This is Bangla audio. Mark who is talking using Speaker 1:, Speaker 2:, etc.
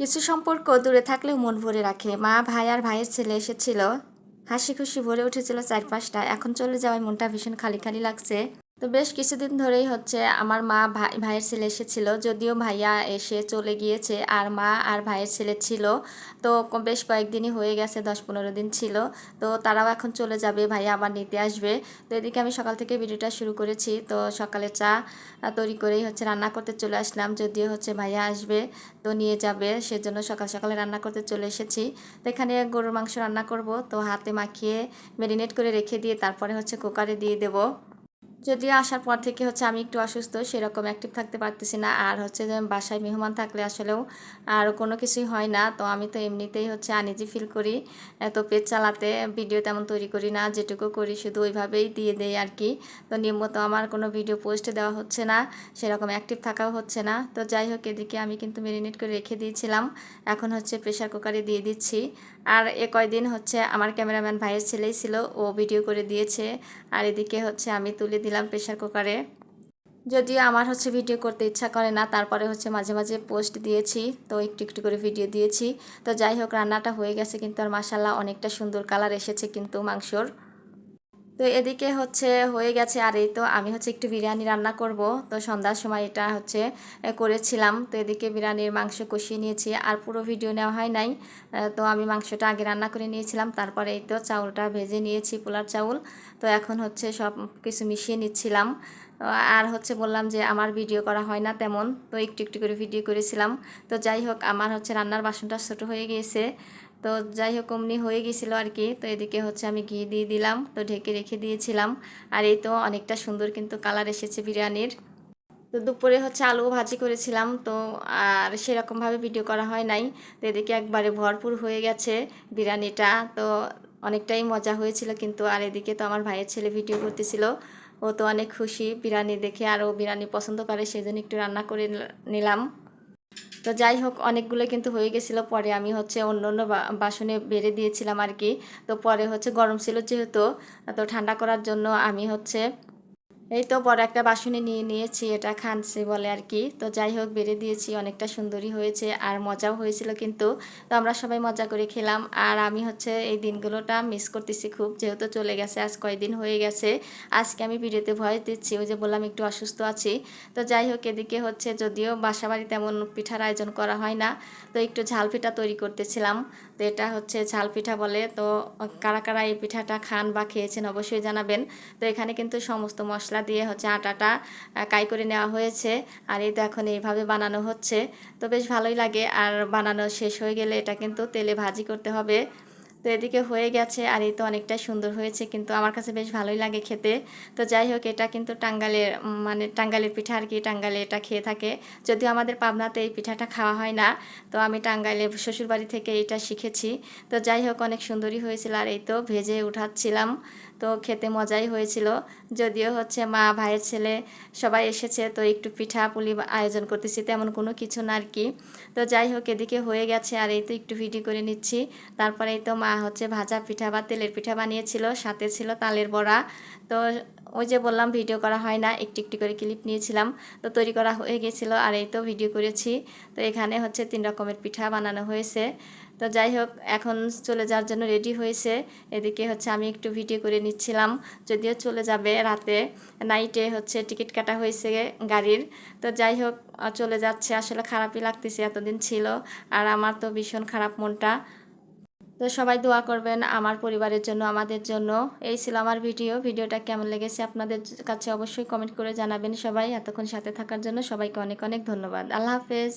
Speaker 1: কিছু সম্পর্ক দূরে থাকলেও মন ভরে রাখে। মা, ভাই আর ভাইয়ের ছেলে এসেছিল। হাসি খুশি ভরে উঠেছিল চারপাশটা। এখন চলে যাওয়ায় মনটা ভীষণ খালি খালি লাগছে। তো বেশ কিছুদিন ধরেই হচ্ছে আমার মা ভাই, ভাইয়ের ছেলে এসেছিল। যদিও ভাইয়া এসে চলে গিয়েছে আর মা আর ভাইয়ের ছেলে ছিল। তো বেশ কয়েকদিনই হয়ে গেছে দশ পনেরো দিন ছিল। তো তারাও এখন চলে যাবে, ভাইয়া আবার নিতে আসবে। তো এদিকে আমি সকাল থেকে ভিডিওটা শুরু করেছি। তো সকালে চা তৈরি করেই হচ্ছে রান্না করতে চলে আসলাম। যদিও হচ্ছে ভাইয়া আসবে, তো নিয়ে যাবে। সেজন্য সকাল সকালে রান্না করতে চলে এসেছি। তো এখানে গরুর মাংস রান্না করব। তো হাতে মাখিয়ে ম্যারিনেট করে রেখে দিয়ে তারপরে হচ্ছে কুকারে দিয়ে দেবো। যদিও আসার পর থেকে হচ্ছে আমি একটু অসুস্থ, সেরকম অ্যাক্টিভ থাকতে পারতেছি না। আর হচ্ছে যে বাসায় মেহমান থাকলে আসলেও আর কোনো কিছুই হয় না। তো আমি তো এমনিতেই হচ্ছে আনিজি ফিল করি। এত পেট চালাতে ভিডিও তেমন তৈরি করি না। যেটুকু করি শুধু ওইভাবেই দিয়ে দেই আর কি তো নিয়মিত আমার কোনো ভিডিও পোস্ট দেওয়া হচ্ছে না। সেরকম অ্যাক্টিভ থাকাও হচ্ছে না। তো যাই হোক, এদিকে আমি কিন্তু ম্যারিনেট করে রেখে দিয়েছিলাম। এখন হচ্ছে প্রেশার কুকারে দিয়ে দিচ্ছি। আর এ কয়দিন হচ্ছে আমার ক্যামেরাম্যান ভাইয়ের ছেলেই ছিল, ও ভিডিও করে দিয়েছে। আর এদিকে হচ্ছে আমি তুলে দিলাম প্রেশার কুকারে। যদিও আমার হচ্ছে ভিডিও করতে ইচ্ছা করে না, তারপরে হচ্ছে মাঝে মাঝে পোস্ট দিয়েছি, তো একটু একটু করে ভিডিও দিয়েছি। তো যাই হোক, রান্নাটা হয়ে গেছে, কিন্তু আর মাসাল্লাহ অনেকটা সুন্দর কালার এসেছে কিন্তু মাংসর। তো এদিকে হচ্ছে হয়ে গেছে, আর এই তো আমি হচ্ছে একটু বিরিয়ানি রান্না করব। তো সন্ধ্যার সময় এটা হচ্ছে করেছিলাম। তো এদিকে বিরিয়ানির মাংস কষিয়ে নিয়েছি, আর পুরো ভিডিও নেওয়া হয় নাই। তো আমি মাংসটা আগে রান্না করে নিয়েছিলাম, তারপরে এই তো চাউলটা ভেজে নিয়েছি, পোলার চাউল। তো এখন হচ্ছে সব কিছু মিশিয়ে নিচ্ছিলাম। আর হচ্ছে বললাম যে আমার ভিডিও করা হয় না তেমন, তো একটু একটু করে ভিডিও করেছিলাম। তো যাই হোক, আমার হচ্ছে রান্নার বাসনটা ছোটো হয়ে গিয়েছে। তো যাই হোক অমনি হয়ে গেছিল আর কি তো এদিকে হচ্ছে আমি ঘি দিয়ে দিলাম, তো ঢেকে রেখে দিয়েছিলাম। আর এই তো অনেকটা সুন্দর কিন্তু কালার এসেছে বিরিয়ানির। তো দুপুরে হচ্ছে আলু ভাজি করেছিলাম, তো আর সেরকমভাবে ভিডিও করা হয় নাই। তো এদিকে একবারে ভরপুর হয়ে গেছে বিরিয়ানিটা, তো অনেকটাই মজা হয়েছিল কিন্তু। আর এদিকে তো আমার ভাইয়ের ছেলে ভিডিও করতেছিল, ও তো অনেক খুশি বিরিয়ানি দেখে, আর ও বিরিয়ানি পছন্দ করে, সেজন্য একটু রান্না করে নিলাম। তো যাই হোক অনেকগুলো কিন্তু হয়ে গেছিল। পরে আমি হচ্ছে অন্য অন্য বাসনে বেড়ে দিয়েছিলাম আর কি। তো পরে হচ্ছে গরম ছিল যেহেতু, তো ঠান্ডা করার জন্য আমি হচ্ছে এই তো বড় একটা বাসনে নিয়ে নিয়েছি, এটা খানসি বলে আর কি। তো যাই হোক, বেড়ে দিয়েছি, অনেকটা সুন্দরী হয়েছে আর মজাও হয়েছিল কিন্তু। তো আমরা সবাই মজা করে খেলাম আর আমি হচ্ছে এই দিনগুলোটা মিস করতেছি খুব, যেহেতু চলে গেছে, আজ কয়দিন হয়ে গেছে। আজকে আমি ভিডিওতে ভয় দিচ্ছি, ওই যে বললাম একটু অসুস্থ আছি। তো যাই হোক, এদিকে হচ্ছে যদিও বাসা বাড়ি তেমন পিঠার আয়োজন করা হয় না, তো একটু ঝাল পিঠা তৈরি করতেছিলাম। তো এটা হচ্ছে ঝাল পিঠা বলে, তো কারা কারা এই পিঠাটা খান বা খেয়েছেন অবশ্যই জানাবেন। তো এখানে কিন্তু সমস্ত মশলা দিয়ে হচ্ছে আটাটা কাই করে নেওয়া হয়েছে। আর এই তো এখন এইভাবে বানানো হচ্ছে। তো বেশ ভালোই লাগে। আর বানানো শেষ হয়ে গেলে এটা কিন্তু তেলে ভাজি করতে হবে। তো এদিকে হয়ে গেছে। আর এই তো অনেকটা সুন্দর হয়েছে। কিন্তু আমার কাছে বেশ ভালোই লাগে খেতে। তো যাই হোক, এটা কিন্তু টাঙ্গালের মানে টাঙ্গালের পিঠা আর কি, টাঙ্গালে এটা খেয়ে থাকে। যদিও আমাদের পাবনাতে এই পিঠাটা খাওয়া হয় না, তো আমি টাঙ্গাইলে শ্বশুরবাড়ি থেকে এটা শিখেছি। তো যাই হোক, অনেক সুন্দরই হয়েছিল। আর এই তো ভেজে উঠাচ্ছিলাম। তো খেতে মজাই হয়েছিল। যদিও হচ্ছে মা, ভাইয়ের ছেলে সবাই এসেছে, তো একটু পিঠা পুলি আয়োজন করতেছি, তেমন কোনো কিছু না আর কি। তো যাই হোক, এদিকে হয়ে গেছে, আর এই তো একটু ভিডিও করে নিচ্ছি। তারপরে তো মা হচ্ছে ভাজা পিঠা বা তেলের পিঠা বানিয়েছিল, সাথে ছিল তালের বড়া। তো ওই যে বললাম ভিডিও করা হয় না, একটু একটু করে ক্লিপ নিয়েছিলাম। তো তৈরি করা হয়ে গেছিল, আর এই তো ভিডিও করেছি। তো এখানে হচ্ছে তিন রকমের পিঠা বানানো হয়েছে। তো যাই হোক, এখন চলে যাওয়ার জন্য রেডি হয়েছে। এদিকে হচ্ছে আমি একটু ভিডিও করে নিচ্ছিলাম, যদিও চলে যাবে রাতে। নাইটে হচ্ছে টিকিট কাটা হয়েছে গাড়ির। তো যাই হোক চলে যাচ্ছে। আসলে খারাপই লাগতেছে, এতদিন ছিল। আর আমার তো ভীষণ খারাপ মনটা। তো সবাই দোয়া করবেন আমার পরিবারের জন্য, আমাদের জন্য। এই ছিল আমার ভিডিও ভিডিওটা কেমন লেগেছে আপনাদের কাছে অবশ্যই কমেন্ট করে জানাবেন সবাই। এতক্ষণ সাথে থাকার জন্য সবাইকে অনেক অনেক ধন্যবাদ। আল্লাহ হাফেজ।